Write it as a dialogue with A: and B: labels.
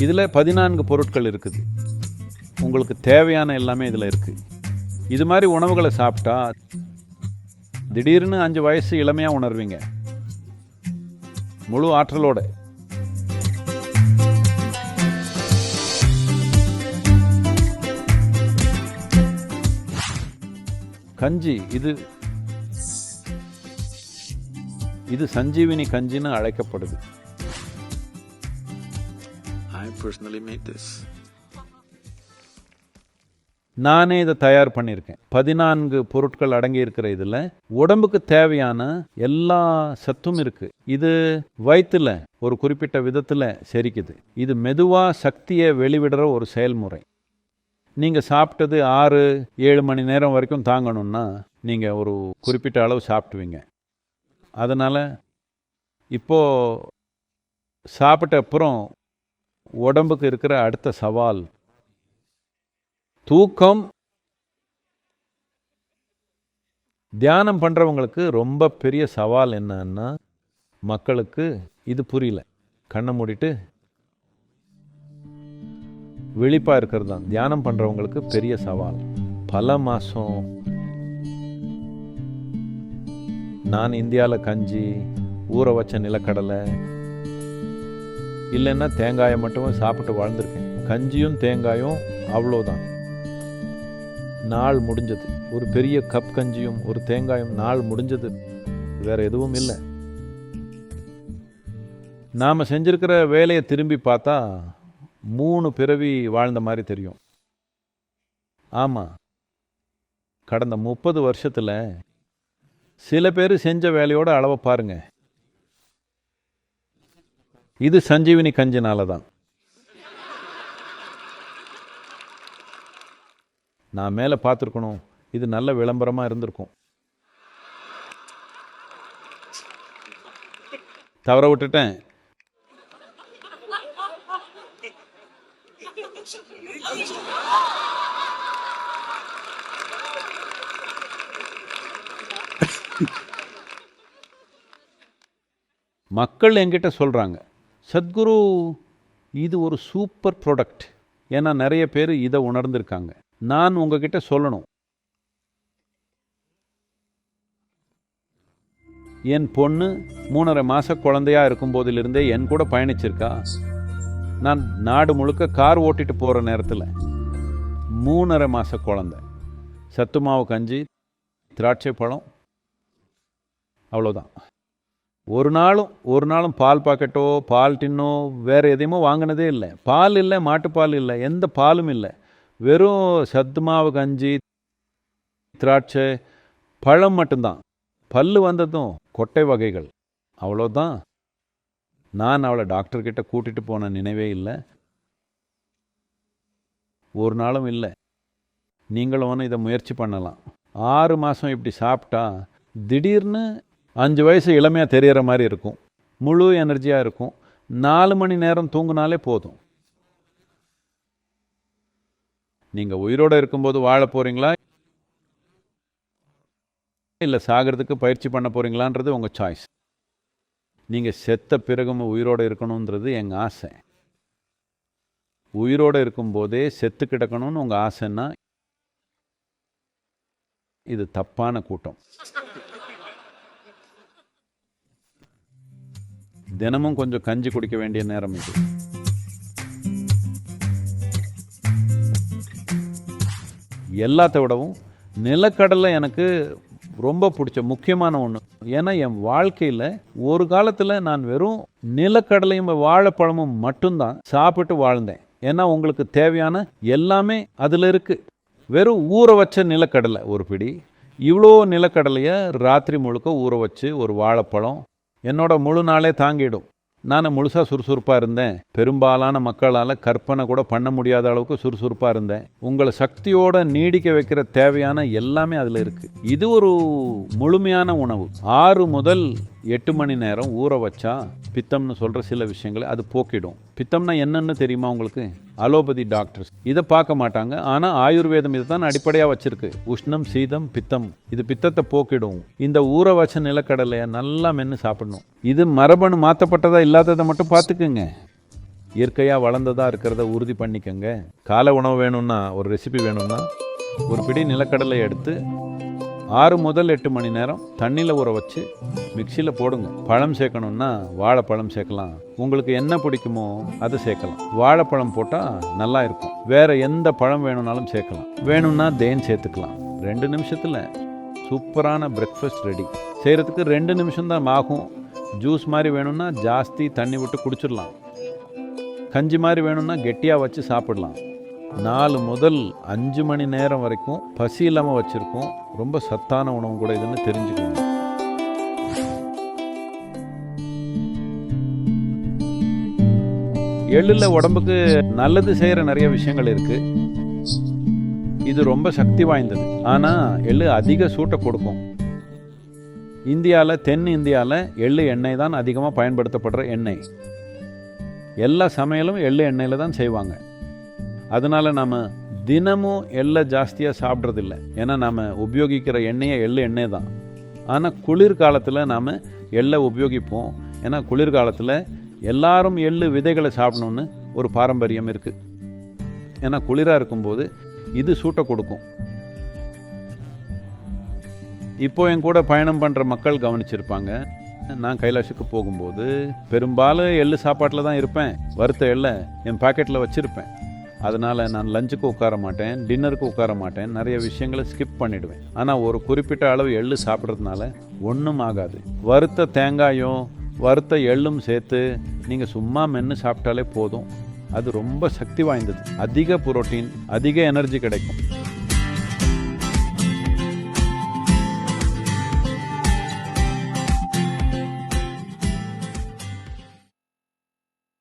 A: இதில் பதினான்கு பொருட்கள் இருக்குது. உங்களுக்கு தேவையான எல்லாமே இதில் இருக்குது இது மாதிரி உணவுகளை சாப்பிட்டா திடீர்னு அஞ்சு வயசு இளமையாக உணர்வீங்க. முழு ஆற்றலோட. கஞ்சி இது இது சஞ்சீவினி கஞ்சின்னு அழைக்கப்படுது.
B: I personally made this.
A: நானே இதை தயார் பண்ணியிருக்கேன். பதினான்கு பொருட்கள் அடங்கி இருக்கிற இதில் உடம்புக்கு தேவையான எல்லா சத்தும் இருக்குது இது வயிற்றில் ஒரு குறிப்பிட்ட விதத்தில் செரிக்குது. இது மெதுவாக சக்தியை வெளிவிடுற ஒரு செயல்முறை. நீங்கள் சாப்பிட்டது ஆறு ஏழு மணி நேரம் வரைக்கும் தாங்கணும்னா நீங்கள் ஒரு குறிப்பிட்ட அளவு சாப்பிடுவீங்க அதனால் இப்போது சாப்பிட்ட அப்புறம் உடம்புக்கு இருக்கிற அடுத்த சவால். தூக்கம். தியானம் பண்ணுறவங்களுக்கு ரொம்ப பெரிய சவால் என்னன்னா மக்களுக்கு இது புரியல. கண்ணை மூடிட்டு விழிப்பாக இருக்கிறது தான் தியானம் பண்ணுறவங்களுக்கு பெரிய சவால். பல மாதம் நான் இந்தியாவில் கஞ்சி ஊற வச்ச நிலக்கடலை இல்லைன்னா தேங்காயை மட்டும் சாப்பிட்டு வாழ்ந்திருக்கேன். கஞ்சியும் தேங்காயும் அவ்வளோதான். நாள் முடிஞ்சது. ஒரு பெரிய கப் கஞ்சியும் ஒரு தேங்காயும் நாள் முடிஞ்சது. வேற எதுவும் இல்லை. நாம் செஞ்சிருக்கிற வேலையை திரும்பி பார்த்தா மூணு பிறவி வாழ்ந்த மாதிரி தெரியும். ஆமாம் கடந்த முப்பது வருஷத்தில் சில பேர் செஞ்ச வேலையோட அளவை பாருங்கள் இது சஞ்சீவினி கஞ்சினால தான். நான் மேலே பார்த்துருக்கணும். இது நல்ல விளம்பரமாக இருந்திருக்கும். தவற விட்டுட்டேன். மக்கள் என்கிட்ட சொல்கிறாங்க சத்குரு இது ஒரு சூப்பர் ப்ராடக்ட். ஏன்னா நிறைய பேர் இதை உணர்ந்திருக்காங்க. நான் உங்ககிட்ட சொல்லணும். என் பொண்ணு மூணரை மாத குழந்தையாக இருக்கும்போதிலிருந்தே என் கூட பயணிச்சிருக்கா. நான் நாடு முழுக்க கார் ஓட்டிட்டு போகிற நேரத்தில் மூணரை மாத குழந்த. சத்து மாவு கஞ்சி திராட்சை பழம் அவ்வளோதான் ஒரு நாளும் ஒரு நாளும் பால் பாக்கெட்டோ பால் டின்னோ வேறு எதையுமோ வாங்கினதே இல்லை. பால் இல்லை மாட்டுப்பால் இல்லை எந்த பாலும் இல்லை. வெறும் சத்து மாவு கஞ்சி திராட்சை பழம் மட்டும்தான். பல்லு வந்ததும் கொட்டை வகைகள். அவ்வளோதான். நான் அவளை டாக்டர்கிட்ட கூட்டிகிட்டு போன நினைவே இல்லை. ஒரு நாளும் இல்லை. நீங்களும் ஒன்று இதை முயற்சி பண்ணலாம். ஆறு மாதம் இப்படி சாப்பிட்டா திடீர்னு அஞ்சு வயசு இளமையாக தெரிகிற மாதிரி இருக்கும். முழு எனர்ஜியாக இருக்கும். நாலு மணி நேரம் தூங்குனாலே போதும். நீங்கள் உயிரோடு இருக்கும்போது வாழ போகிறீங்களா இல்லை சாகிறதுக்கு பயிற்சி பண்ண போகிறீங்களான்றது உங்கள் சாய்ஸ் நீங்கள் செத்த பிறகும் உயிரோடு இருக்கணுன்றது எங்கள் ஆசை. உயிரோடு இருக்கும்போதே செத்து கிடக்கணும்னு உங்கள் ஆசைன்னா இது தப்பான கூட்டம். தினமும் கொஞ்சம் கஞ்சி குடிக்க வேண்டிய நேரம் இது. எல்லாத்த விடவும் நிலக்கடலை எனக்கு ரொம்ப பிடிச்ச முக்கியமான ஒன்று ஏன்னா என் வாழ்க்கையில் ஒரு காலத்தில் நான் வெறும் நிலக்கடலையும் வாழைப்பழமும் மட்டும்தான் சாப்பிட்டு வாழ்ந்தேன். ஏன்னா உங்களுக்கு தேவையான எல்லாமே அதில் இருக்குது வெறும் ஊற வச்ச நிலக்கடலை ஒரு பிடி இவ்வளோ நிலக்கடலையை ராத்திரி முழுக்க ஊற வச்சு ஒரு வாழைப்பழம் என்னோட முழு நாளே தாங்கிடும். நான் முழுசாக சுறுசுறுப்பாக இருந்தேன். பெரும்பாலான மக்களால் கற்பனை கூட பண்ண முடியாத அளவுக்கு சுறுசுறுப்பாக இருந்தேன். உங்களை சக்தியோடு நீடிக்க வைக்கிற தேவையான எல்லாமே அதில் இருக்குது இது ஒரு முழுமையான உணவு. ஆறு முதல் எட்டு மணி நேரம் ஊற வச்சா பித்தம்னு சொல்கிற சில விஷயங்களை அது போக்கிடும். பித்தம்னா என்னென்னு தெரியுமா உங்களுக்கு? Allopathy doctors. இதை பார்க்க மாட்டாங்க. ஆனால் ஆயுர்வேதம் இதை தான் அடிப்படையாக வச்சுருக்கு. உஷ்ணம் சீதம் பித்தம். இது பித்தத்தை போக்கிடும். இந்த ஊற வச்ச நிலக்கடலையை நல்லா மென்று சாப்பிடணும். இது மரபணு மாற்றப்பட்டதா இல்லாததை மட்டும் பார்த்துக்குங்க. இயற்கையாக வளர்ந்ததாக இருக்கிறத உறுதி பண்ணிக்கோங்க. காலை உணவு வேணும்னா ஒரு ரெசிபி வேணும்னா ஒரு பிடி நிலக்கடலை எடுத்து ஆறு முதல் எட்டு மணி நேரம் தண்ணியில் ஊற வச்சு மிக்சியில் போடுங்க. பழம் சேர்க்கணுன்னா வாழைப்பழம் சேர்க்கலாம். உங்களுக்கு என்ன பிடிக்குமோ அதை சேர்க்கலாம். வாழைப்பழம் போட்டால் நல்லா இருக்கும். வேறு எந்த பழம் வேணும்னாலும் சேர்க்கலாம். வேணும்னா தேன் சேர்த்துக்கலாம். ரெண்டு நிமிஷத்தில் சூப்பரான பிரேக்ஃபாஸ்ட் ரெடி செய்கிறதுக்கு ரெண்டு நிமிஷம்தான் ஆகும். ஜூஸ் மாதிரி வேணும்னா ஜாஸ்தி தண்ணி விட்டு குடிச்சிடலாம். கஞ்சி மாதிரி வேணும்னா கெட்டியாக வச்சு சாப்பிடலாம். நாலு முதல் அஞ்சு மணி நேரம் வரைக்கும் பசி இல்லாமல் வச்சுருக்கோம். ரொம்ப சத்தான உணவு கூட இதுன்னு தெரிஞ்சுக்கணும் எள்ளில் உடம்புக்கு நல்லது செய்கிற நிறைய விஷயங்கள் இருக்குது இது ரொம்ப சக்தி வாய்ந்தது. ஆனால் எள்ளு அதிக சூட்டை கொடுக்கும். இந்தியாவில் தென் இந்தியாவில் எள்ளு எண்ணெய் தான் அதிகமாக பயன்படுத்தப்படுற எண்ணெய். எல்லா சமையலும் எள்ளு எண்ணெயில் தான் செய்வாங்க. அதனால் நாம் தினமும் எள்ளை ஜாஸ்தியாக சாப்பிட்றதில்ல. ஏன்னா நாம் உபயோகிக்கிற எண்ணெயை எள்ளு எண்ணெய் தான். ஆனால் குளிர்காலத்தில் நாம் எள்ளை உபயோகிப்போம். ஏன்னா குளிர்காலத்தில் எல்லாரும் எள்ளு விதைகளை சாப்பிடணுன்னு ஒரு பாரம்பரியம் இருக்குது ஏன்னா குளிராக இருக்கும்போது இது சூட்டை கொடுக்கும். இப்போ என் கூட பயணம் பண்ணுற மக்கள் கவனிச்சிருப்பாங்க. நான் கைலாஷுக்கு போகும்போது பெரும்பாலும் எள்ளு சாப்பாட்டில் தான் இருப்பேன். வறுத்த எள்ளை என் பாக்கெட்டில் வச்சுருப்பேன். அதனால் நான் லஞ்சுக்கு உட்கார மாட்டேன் டின்னருக்கு உட்கார மாட்டேன் நிறைய விஷயங்களை ஸ்கிப் பண்ணிவிடுவேன் ஆனால் ஒரு குறிப்பிட்ட அளவு எள்ளு சாப்பிட்றதுனால ஒன்றும் ஆகாது. வறுத்த தேங்காயும் வறுத்த எள்ளும் சேர்த்து நீங்கள் சும்மா மென்று சாப்பிட்டாலே போதும். அது ரொம்ப சக்தி வாய்ந்தது. அதிக புரோட்டீன் அதிக எனர்ஜி கிடைக்கும்.